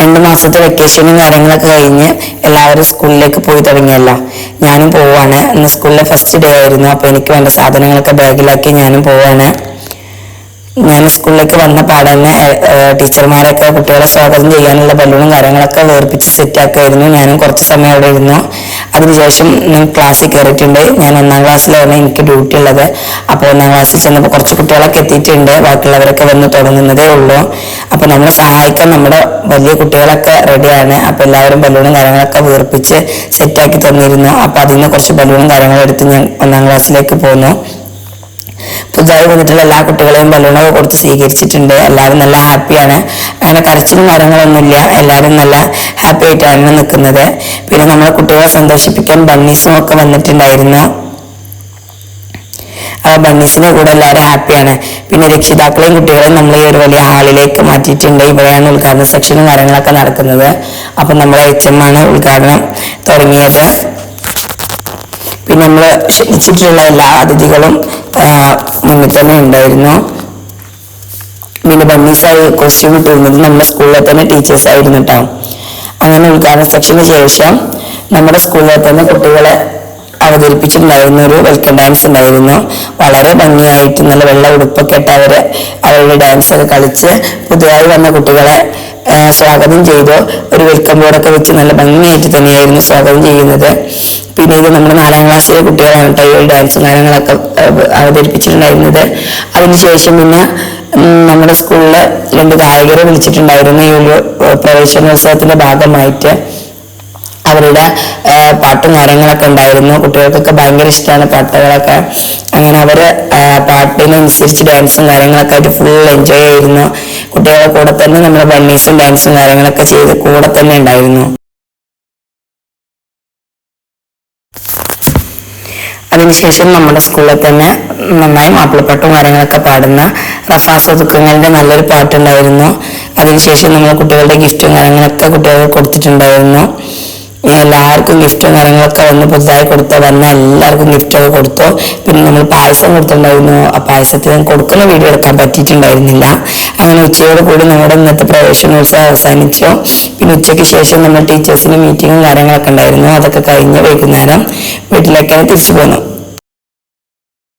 രണ്ട് മാസത്തെ വെക്കേഷനും കാര്യങ്ങളൊക്കെ കഴിഞ്ഞ് എല്ലാവരും സ്കൂളിലേക്ക് പോയി തുടങ്ങിയല്ല. ഞാനും പോവാണ്. ഇന്ന് സ്കൂളിലെ ഫസ്റ്റ് ഡേ ആയിരുന്നു. അപ്പോൾ എനിക്ക് വേണ്ട സാധനങ്ങളൊക്കെ ബാഗിലാക്കി ഞാനും പോവാണ്. ഞാൻ സ്കൂളിലേക്ക് വന്ന തന്നെ ടീച്ചർമാരൊക്കെ കുട്ടികളെ സ്വാഗതം ചെയ്യാനുള്ള ബലൂണും കാര്യങ്ങളൊക്കെ വേർപ്പിച്ച് സെറ്റാക്കുമായിരുന്നു ഞാനും കുറച്ച് സമയം അവിടെ ഇരുന്നു. അതിനുശേഷം ഞാൻ ക്ലാസ്സിൽ കയറിയിട്ടുണ്ട് ഞാൻ ഒന്നാം ക്ലാസ്സിലാണ് എനിക്ക് ഡ്യൂട്ടി ഉള്ളത്. അപ്പോൾ ഒന്നാം ക്ലാസ്സിൽ ചെന്നപ്പോൾ കുറച്ച് കുട്ടികളൊക്കെ എത്തിയിട്ടുണ്ട്. ബാക്കിയുള്ളവരൊക്കെ വന്ന് തുടങ്ങുന്നതേ ഉള്ളൂ. അപ്പോൾ നമ്മളെ സഹായിക്കാൻ നമ്മുടെ വലിയ കുട്ടികളൊക്കെ റെഡിയാണ് അപ്പോൾ എല്ലാവരും ബലൂണും കാര്യങ്ങളൊക്കെ വീർപ്പിച്ച് സെറ്റാക്കി തന്നിരുന്നു. അപ്പോൾ അതിൽ നിന്ന് കുറച്ച് ബലൂണും കാര്യങ്ങളും എടുത്ത് ഞാൻ ഒന്നാം ക്ലാസ്സിലേക്ക് പോന്നു. പുതുതായി വന്നിട്ടുള്ള എല്ലാ കുട്ടികളെയും ബലൂണൊക്കെ കൊടുത്ത് സ്വീകരിച്ചിട്ടുണ്ട്. എല്ലാവരും നല്ല ഹാപ്പിയാണ്. അങ്ങനെ കരച്ചിലും കാര്യങ്ങളൊന്നുമില്ല. എല്ലാവരും നല്ല ഹാപ്പി ആയിട്ടാണ് നിൽക്കുന്നത്. പിന്നെ നമ്മളെ കുട്ടികളെ സന്തോഷിപ്പിക്കാൻ ബണ്ണീസും ഒക്കെ വന്നിട്ടുണ്ടായിരുന്നു. ബണ്ണീസിന്റെ കൂടെ എല്ലാവരും ഹാപ്പിയാണ്. പിന്നെ രക്ഷിതാക്കളെയും കുട്ടികളെയും നമ്മൾ ഈ ഒരു വലിയ ഹാളിലേക്ക് മാറ്റിയിട്ടുണ്ട്. ഇവിടെയാണ് ഉദ്ഘാടന സെക്ഷനും കാര്യങ്ങളൊക്കെ നടക്കുന്നത്. അപ്പം നമ്മളെ എച്ച് എം ആണ് ഉദ്ഘാടനം തുടങ്ങിയത്. പിന്നെ നമ്മൾ ക്ഷണിച്ചിട്ടുള്ള എല്ലാ അതിഥികളും തന്നെ ഉണ്ടായിരുന്നു. പിന്നെ ബണ്ണീസായി കോസ്റ്റ്യൂം ഇട്ടിരുന്നത് നമ്മുടെ സ്കൂളിലെ തന്നെ ടീച്ചേഴ്സ് ആയിരുന്നു കേട്ടോ അങ്ങനെ ഉദ്ഘാടന സെക്ഷന് ശേഷം നമ്മുടെ സ്കൂളിലെ തന്നെ കുട്ടികളെ അവതരിപ്പിച്ചിട്ടുണ്ടായിരുന്ന ഒരു വെൽക്കം ഡാൻസ് ഉണ്ടായിരുന്നു. വളരെ ഭംഗിയായിട്ട് നല്ല വെള്ള ഉടുപ്പൊക്കെ ഇട്ട് അവർ അവരുടെ ഡാൻസ് ഒക്കെ കളിച്ച് പുതുതായി വന്ന കുട്ടികളെ സ്വാഗതം ചെയ്തു. ഒരു വെൽക്കം ബോർഡൊക്കെ വെച്ച് നല്ല ഭംഗിയായിട്ട് തന്നെയായിരുന്നു സ്വാഗതം ചെയ്യുന്നത്. പിന്നെ ഇത് നമ്മുടെ നാലാം ക്ലാസ്സിലെ കുട്ടികളാണ് കേട്ടോ ഈ ഡാൻസും കാര്യങ്ങളൊക്കെ അവതരിപ്പിച്ചിട്ടുണ്ടായിരുന്നത്. അതിനുശേഷം പിന്നെ നമ്മുടെ സ്കൂളിൽ രണ്ട് ഗായകരെ വിളിച്ചിട്ടുണ്ടായിരുന്നു ഈ ഒരു പ്രവേശനോത്സവത്തിന്റെ ഭാഗമായിട്ട്. അവരുടെ പാട്ടും കാര്യങ്ങളൊക്കെ ഉണ്ടായിരുന്നു. കുട്ടികൾക്കൊക്കെ ഭയങ്കര ഇഷ്ടമാണ് പാട്ടുകളൊക്കെ. അങ്ങനെ അവർ പാട്ടിനനുസരിച്ച് ഡാൻസും കാര്യങ്ങളൊക്കെ ആയിട്ട് ഫുൾ എൻജോയ് ആയിരുന്നു. കുട്ടികളുടെ കൂടെ തന്നെ നമ്മുടെ ബണ്ണീസും ഡാൻസും കാര്യങ്ങളൊക്കെ ചെയ്ത് കൂടെ തന്നെ ഉണ്ടായിരുന്നു. അതിനുശേഷം നമ്മുടെ സ്കൂളിൽ തന്നെ നന്നായി മാപ്പിളപ്പാട്ടും കാര്യങ്ങളൊക്കെ പാടുന്ന റസാസ് ഒതുക്കങ്ങളുടെ നല്ലൊരു പാട്ടുണ്ടായിരുന്നു. അതിനുശേഷം നമ്മൾ കുട്ടികളുടെ ഗിഫ്റ്റും കാര്യങ്ങളൊക്കെ കുട്ടികൾക്ക് കൊടുത്തിട്ടുണ്ടായിരുന്നു. എല്ലാവർക്കും ഗിഫ്റ്റും കാര്യങ്ങളൊക്കെ വന്ന് പുതുതായി കൊടുത്തു വന്ന എല്ലാവർക്കും ഗിഫ്റ്റൊക്കെ കൊടുത്തു. പിന്നെ നമ്മൾ പായസം കൊടുത്തിട്ടുണ്ടായിരുന്നു. ആ പായസത്തിന് കൊടുക്കുന്ന വീഡിയോ എടുക്കാൻ പറ്റിയിട്ടുണ്ടായിരുന്നില്ല. അങ്ങനെ ഉച്ചയോട് കൂടി നമ്മുടെ ഇന്നത്തെ പ്രവേശനോത്സവം അവസാനിച്ചു. പിന്നെ ഉച്ചയ്ക്ക് ശേഷം നമ്മൾ ടീച്ചേഴ്സിന് മീറ്റിങ്ങും കാര്യങ്ങളൊക്കെ ഉണ്ടായിരുന്നു. അതൊക്കെ കഴിഞ്ഞ് വൈകുന്നേരം വീട്ടിലേക്കാണ് തിരിച്ചു പോന്നു.